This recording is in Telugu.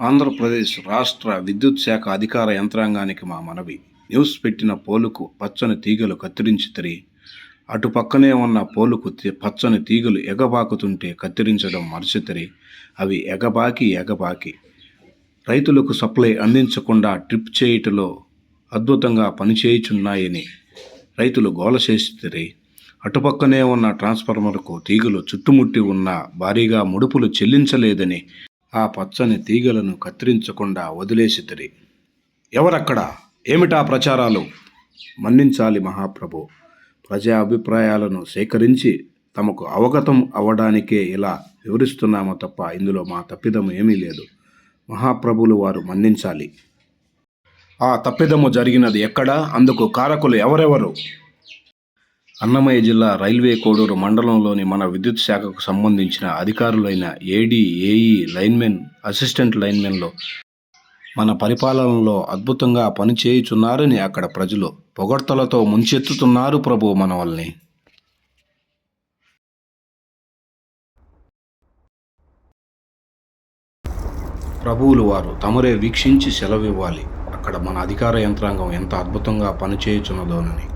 ఆంధ్రప్రదేశ్ రాష్ట్ర విద్యుత్ శాఖ అధికార యంత్రాంగానికి మా మనవి. న్యూస్ పెట్టిన పోలుకు పచ్చని తీగలు కత్తిరించితిరి అటు పక్కనే ఉన్న పోలుకు పచ్చని తీగలు ఎగబాకుతుంటే కత్తిరించడం మరచితిరి అవి ఎగబాకి ఎగబాకి. రైతులకు సప్లై అందించకుండా ట్రిప్ చేయుటలో అద్భుతంగా పనిచేయుచున్నాయని రైతులు గోల చేసితిరి అటుపక్కనే ఉన్న ట్రాన్స్ఫార్మర్కు తీగలు చుట్టుముట్టి ఉన్న భారీగా ముడుపులు చెల్లించలేదని ఆ పచ్చని తీగలను కత్తిరించకుండా వదిలేసితిరి ఎవరక్కడ? ఏమిటా ప్రచారాలు? మన్నించాలి మహాప్రభు. ప్రజా అభిప్రాయాలను సేకరించి తమకు అవగతం అవ్వడానికే ఇలా వివరిస్తున్నామో తప్ప ఇందులో మా తప్పిదము ఏమీ లేదు. మహాప్రభులు వారు మన్నించాలి. ఆ తప్పిదము జరిగినది ఎక్కడ? అందుకు కారకులు ఎవరెవరు? అన్నమయ్య జిల్లా రైల్వే కోడూరు మండలంలోని మన విద్యుత్ శాఖకు సంబంధించిన అధికారులైన ఏడీ ఏఈ లైన్మెన్ అసిస్టెంట్ లైన్మెన్లో మన పరిపాలనలో అద్భుతంగా పనిచేయుచున్నారని అక్కడ ప్రజలు పొగడ్తలతో ముంచెత్తుతున్నారు ప్రభు మనవల్ని. ప్రభువులు వారు తమరే వీక్షించి సెలవివ్వాలి. అక్కడ మన అధికార యంత్రాంగం ఎంత అద్భుతంగా పనిచేయుచున్నదోనని.